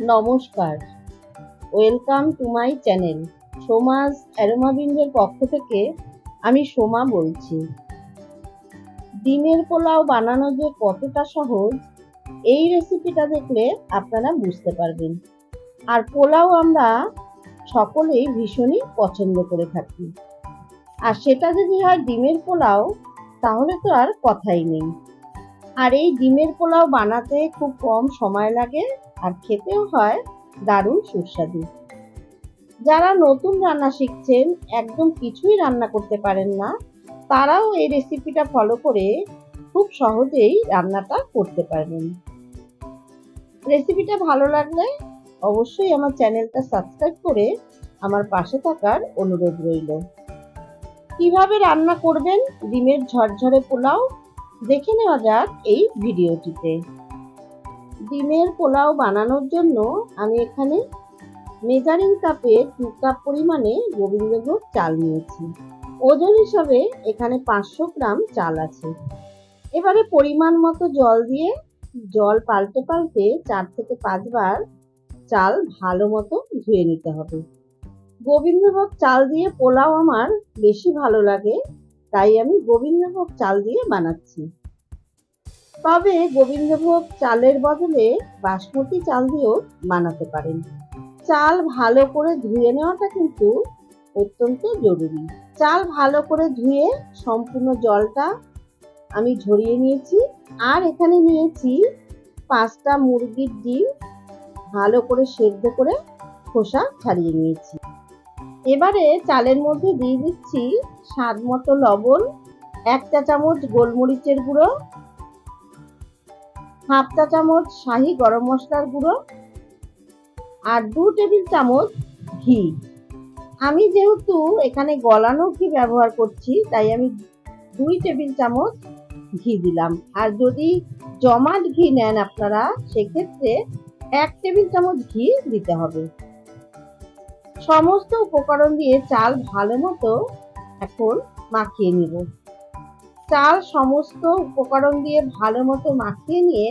নমস্কার। Welcome to my channel সোমাস অ্যারোমাবিন্দের পক্ষ থেকে আমি সোমা বলছি। ডিমের পোলাও বানানো যে কতটা সহজ, এই রেসিপিটা দেখলে আপনারা বুঝতে পারবেন। আর পোলাও আমরা সকলেই ভীষণই পছন্দ করে থাকি। আর সেটা যদি হয় ডিমের পোলাও, তাহলে তো আর কথাই নেই। আর এই ডিমের পোলাও বানাতে খুব কম সময় লাগে আর খেতেও হয় দারুণ সুস্বাদু। যারা নতুন রান্না শিখছেন, একদম কিছুই রান্না করতে পারেন না, তারাও এই রেসিপিটা ফলো করে খুব সহজেই রান্নাটা করতে পারবেন। রেসিপিটা ভালো লাগলে অবশ্যই আমার চ্যানেলটা সাবস্ক্রাইব করে আমার পাশে থাকার অনুরোধ রইল। কীভাবে রান্না করবেন? ডিমের ঝরঝরে পোলাও? দেখে নেওয়া যাক এই ভিডিওটিতে ডিমের পোলাও বানানোর জন্য আমি এখানে মেজারিং কাপে দু কাপ পরিমাণে গোবিন্দভোগ চাল নিয়েছি। ওজন হিসাবে এখানে পাঁচশো গ্রাম চাল আছে। এবারে পরিমাণ মতো জল দিয়ে জল পাল্টে পাল্টে চার থেকে পাঁচবার চাল ভালো মতো ধুয়ে নিতে হবে। গোবিন্দভোগ চাল দিয়ে পোলাও আমার বেশি ভালো লাগে, তাই আমি গোবিন্দভোগ চাল দিয়ে বানাচ্ছি। তবে গোবিন্দভোগ চালের বদলে বাসমতি চাল দিয়েও বানাতে পারেন। চাল ভালো করে ধুয়ে নেওয়াটা কিন্তু অত্যন্ত জরুরি। চাল ভালো করে ধুয়ে সম্পূর্ণ জলটা আমি ঝরিয়ে নিয়েছি আর এখানে নিয়েছি পাঁচটা মুরগির ডিম ভালো করে সেদ্ধ করে খোসা ছাড়িয়ে নিয়েছি। এবারে চালের মধ্যে দিয়ে দিচ্ছি স্বাদ মতো লবণ, এক চা চামচ গোলমরিচের গুঁড়ো হাফ চা চামচ শাহি গরম মশলার গুঁড়ো আর দু টেবিল চামচ ঘি। আমি যেহেতু এখানে গলানো ঘি ব্যবহার করছি, তাই আমি দুই টেবিল চামচ ঘি দিলাম। আর যদি জমাট ঘি নেন আপনারা, সেক্ষেত্রে এক টেবিল চামচ ঘি দিতে হবে। সমস্ত উপকরণ দিয়ে চাল ভালো মতো এখন মাখিয়ে নেব। চাল সমস্ত উপকরণ দিয়ে ভালো মতো মাখিয়ে নিয়ে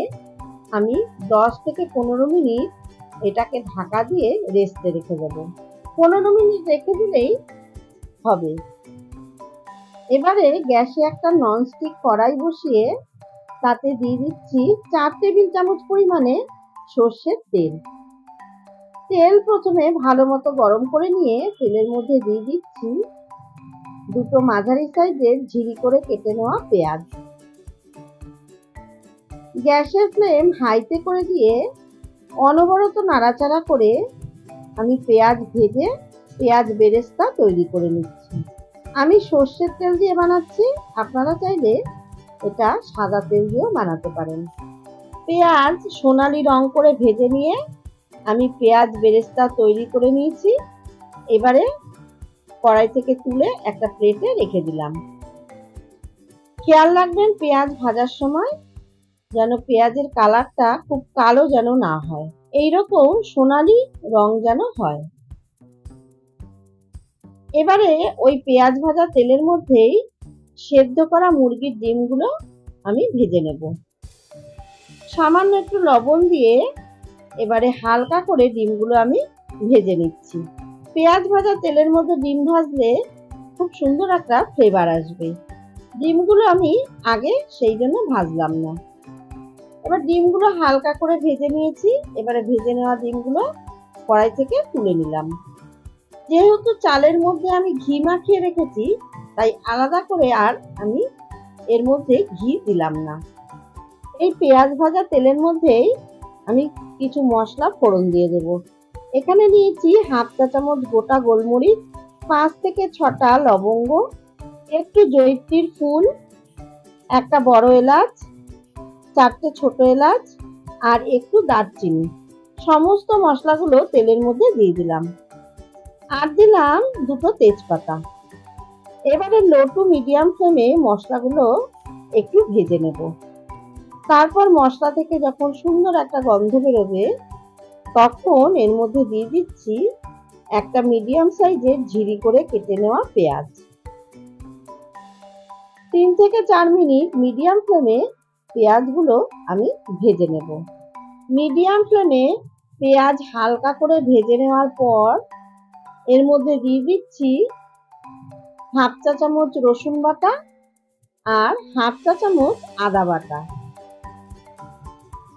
আমি দশ থেকে পনেরো মিনিট এটাকে ঢাকা দিয়ে রেস্টে রেখে দেবো। পনেরো মিনিট রেখে দিলেই হবে। এবারে গ্যাসে একটা ননস্টিক কড়াই বসিয়ে তাতে দিয়ে দিচ্ছি চার টেবিল চামচ পরিমাণে সর্ষের তেল। তেল প্রথমে ভালো মতো গরম করে নিয়ে তেলের মধ্যে দিয়ে দিচ্ছি দুটো মাঝারি সাইজের ঝিরি করে কেটে নেওয়া পেঁয়াজ। গ্যাসের ফ্লেম হাইতে করে দিয়ে অনবরত নাড়াচাড়া করে আমি পেঁয়াজ ভেজে পেঁয়াজ বেরেস্তা তৈরি করে নিচ্ছি। আমি সর্ষের তেল দিয়ে বানাচ্ছি। আপনারা চাইলে এটা সাদা তেল দিয়েও বানাতে পারেন। পেঁয়াজ সোনালি রং করে ভেজে নিয়ে আমি পেঁয়াজ বেরেস্তা তৈরি করে নিয়েছি। এবারে কড়াই থেকে তুলে একটা প্লেটে রেখে দিলাম। খেয়াল রাখবেন, পেঁয়াজ ভাজার সময় যেন পেঁয়াজের কালারটা খুব কালো যেন না হয়। এইরকম সোনালি রং যেন হয়। এবারে ওই পেঁয়াজ ভাজা তেলের মধ্যেই সেদ্ধ করা মুরগির ডিমগুলো আমি ভেজে নেব। সামান্য একটু লবণ দিয়ে এবারে হালকা করে ডিমগুলো আমি ভেজে নিচ্ছি। পেঁয়াজ ভাজা তেলের মধ্যে ডিম ভাজলে খুব সুন্দর একটা ফ্লেভার আসবে। ডিমগুলো আমি আগে সেই জন্য ভাজলাম না। এবার ডিমগুলো হালকা করে ভেজে নিয়েছি। এবারে ভেজে নেওয়া ডিমগুলো কড়াই থেকে তুলে নিলাম। যেহেতু চালের মধ্যে আমি ঘি মাখিয়ে রেখেছি, তাই আলাদা করে আর আমি এর মধ্যে ঘি দিলাম না। এই পেঁয়াজ ভাজা তেলের মধ্যেই আমি কিছু মশলা ফোড়ন দিয়ে দেব। এখানে নিয়েছি হাফ চা চামচ গোটা গোলমরিচ, পাঁচ থেকে ছটা লবঙ্গ, একটু জৈত্রীর ফুল, একটা বড় এলাচ, চারটে ছোট এলাচ আর একটু দারচিনি। সমস্ত মশলাগুলো তেলের মধ্যে দিয়ে দিলাম। আর দিলাম দুটো তেজপাতা। এবারে লো টু মিডিয়াম ফ্লেমে মশলাগুলো একটু ভেজে নেব। তারপর মশলা থেকে যখন সুন্দর একটা গন্ধ বেরোবে তখন এর মধ্যে দিয়ে দিচ্ছি একটা মিডিয়াম সাইজের ঝিরি করে কেটে নেওয়া পেঁয়াজ। তিন থেকে চার মিনিট মিডিয়াম ফ্লেমে পেঁয়াজগুলো আমি ভেজে নেব। মিডিয়াম ফ্লেমে পেঁয়াজ হালকা করে ভেজে নেওয়ার পর এর মধ্যে দিয়ে দিচ্ছি হাফ চা চামচ রসুন বাটা আর হাফ চা চামচ আদা বাটা।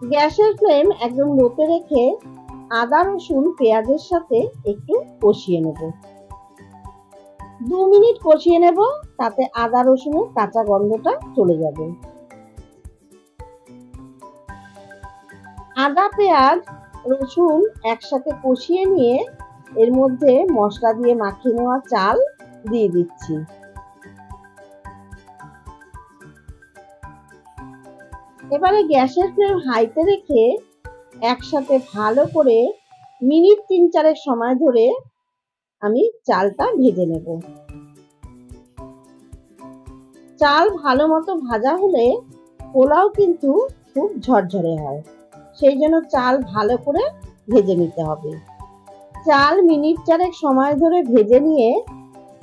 গ্যাসের ফ্লেম একদম লোতে রেখে আদা, রসুন, পেঁয়াজের সাথে একটু কষিয়ে নেব। দু মিনিট কষিয়ে নেব, তাতে আদা, রসুনের কাঁচা গন্ধটা চলে যাবে। আদা, পেঁয়াজ, রসুন একসাথে কষিয়ে নিয়ে এর মধ্যে মশলা দিয়ে মাখিয়ে নেওয়া চাল দিয়ে দিচ্ছি। এবারে গ্যাসের ফ্লেম হাইতে রেখে একসাথে ভালো করে মিনিট তিন চারেক সময় ধরে আমি চালটা ভেজে নেব। চাল ভালো মতো ভাজা হলে পোলাও কিন্তু খুব ঝরঝরে হয়, সেই জন্য চাল ভালো করে ভেজে নিতে হবে। চাল মিনিট চারেক সময় ধরে ভেজে নিয়ে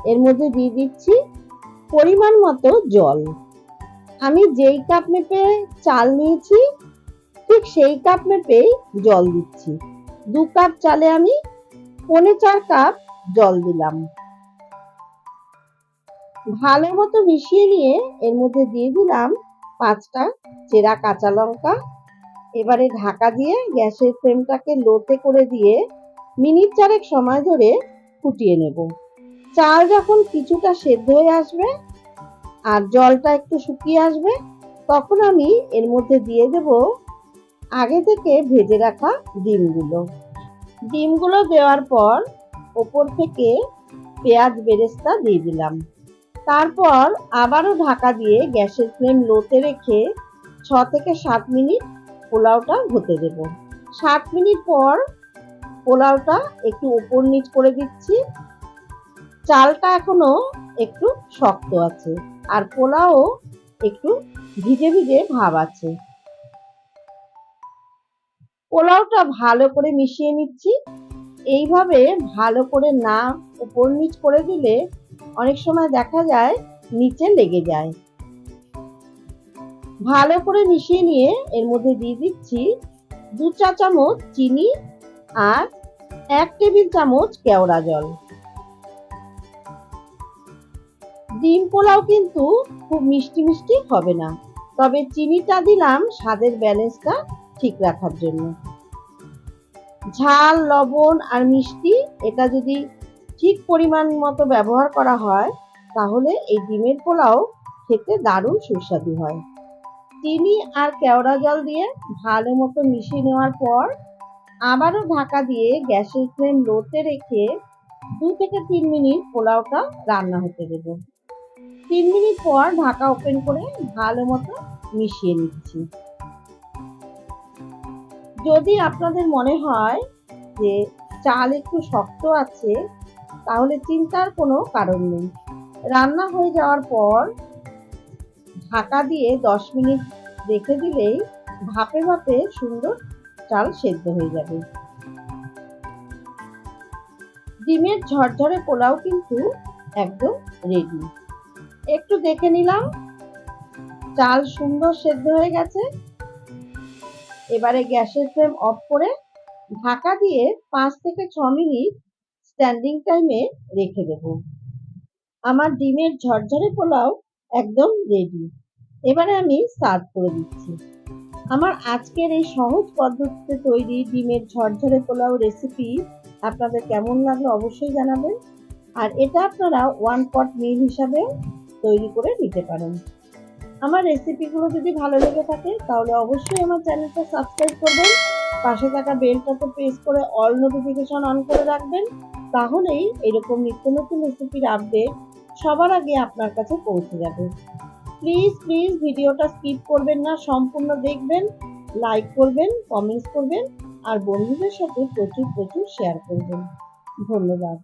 এর মধ্যে দিয়ে দিচ্ছি পরিমাণ মতো জল। আমি যেই কাপ মেপে চাল নিয়েছি ঠিক সেই কাপ মেপেই জল দিচ্ছি। দু কাপ চালে আমি পৌনে চার কাপ জল দিলাম। ভালো মতো মিশিয়ে নিয়ে এর মধ্যে দিয়ে দিলাম পাঁচটা চেরা কাঁচা লঙ্কা। এবারে ঢাকা দিয়ে গ্যাসের ফ্লেমটাকে লোতে করে দিয়ে মিনিট চারেক সময় ধরে ফুটিয়ে নেব। চাল যখন কিছুটা সেদ্ধ হয়ে আসবে আর জলটা একটু শুকিয়ে আসবে, তখন আমি এর মধ্যে দিয়ে দেব আগে থেকে ভেজে রাখা ডিমগুলো। ডিমগুলো দেওয়ার পর ওপর থেকে পেঁয়াজ বেরেস্তা দিয়ে দিলাম। তারপর আবারও ঢাকা দিয়ে গ্যাসের ফ্লেম লোতে রেখে ছ থেকে সাত মিনিট পোলাওটা হতে দেব। সাত মিনিট পর পোলাওটা একটু উপর নিচ করে দিচ্ছি। চালটা এখনও একটু শক্ত আছে আর পোলাও একটু ভিজে ভিজে ভাব আছে। পোলাওটা ভালো করে মিশিয়ে নিচ্ছি। এইভাবে ভালো করে না উপর নিচ করে দিলে অনেক সময় দেখা যায় নিচে লেগে যায়। ভালো করে মিশিয়ে নিয়ে এর মধ্যে দিয়ে দিচ্ছি দু চা চামচ চিনি আর এক টেবিল চামচ কেওড়া জল। ডিম পোলাও কিন্তু খুব মিষ্টি মিষ্টি হবে না। তবে চিনিটা দিলাম, স্বাদের ব্যালেন্সটা ঠিক রাখার জন্য। ঝাল, লবণ আর মিষ্টি এটা যদি ঠিক পরিমাণ মতো ব্যবহার করা হয়, তাহলে এই ডিমের পোলাও খেতে দারুণ সুস্বাদু হয়। চিনি আর কেওড়া জল দিয়ে ভালো মতো মিশিয়ে নেওয়ার পর আবারও ঢাকা দিয়ে গ্যাসের ফ্লেম লোতে রেখে দু থেকে তিন মিনিট পোলাওটা রান্না হতে দেব। তিন মিনিট পর ঢাকা ওপেন করে ভালো মতো মিশিয়ে নিচ্ছি। যদি আপনাদের মনে হয় যে চাল একটু শক্ত আছে, তাহলে চিন্তার কোনো কারণ নেই। রান্না হয়ে যাওয়ার পর ঢাকা দিয়ে দশ মিনিট রেখে দিলেই ভাপে ভাপে সুন্দর চাল সেদ্ধ হয়ে যাবে। ডিমের ঝরঝরে পোলাও কিন্তু একদম রেডি একটু দেখে নিলাম, চাল সুন্দর সেদ্ধ হয়ে গেছে। এবারে গ্যাসের ফ্লেম অফ করে ঢাকা দিয়ে পাঁচ থেকে ছ মিনিট স্ট্যান্ডিং টাইমে রেখে দেব। আমার ডিমের ঝরঝরে পোলাও একদম রেডি এবারে আমি সার্ভ করে দিচ্ছি। আমার আজকের এই সহজ পদ্ধতিতে তৈরি ডিমের ঝরঝরে পোলাও রেসিপি আপনাদের কেমন লাগল অবশ্যই জানাবেন। আর এটা আপনারা ওয়ান পট মিল হিসাবে তৈরি করে নিতে পারেন। আমার রেসিপিগুলো যদি ভালো লেগে থাকে, তাহলে অবশ্যই আমার চ্যানেলটা সাবস্ক্রাইব করবেন। পাশে থাকা বেলটাতে প্রেস করে অল নোটিফিকেশন অন করে রাখবেন। তাহলেই এরকম নিত্য নতুন রেসিপির আপডেট সবার আগে আপনার কাছে পৌঁছে যাবে। প্লিজ প্লিজ ভিডিওটা স্কিপ করবেন না, সম্পূর্ণ দেখবেন লাইক করবেন কমেন্টস করবেন, আর বন্ধুদের সাথে প্রচুর প্রচুর শেয়ার করবেন। ধন্যবাদ।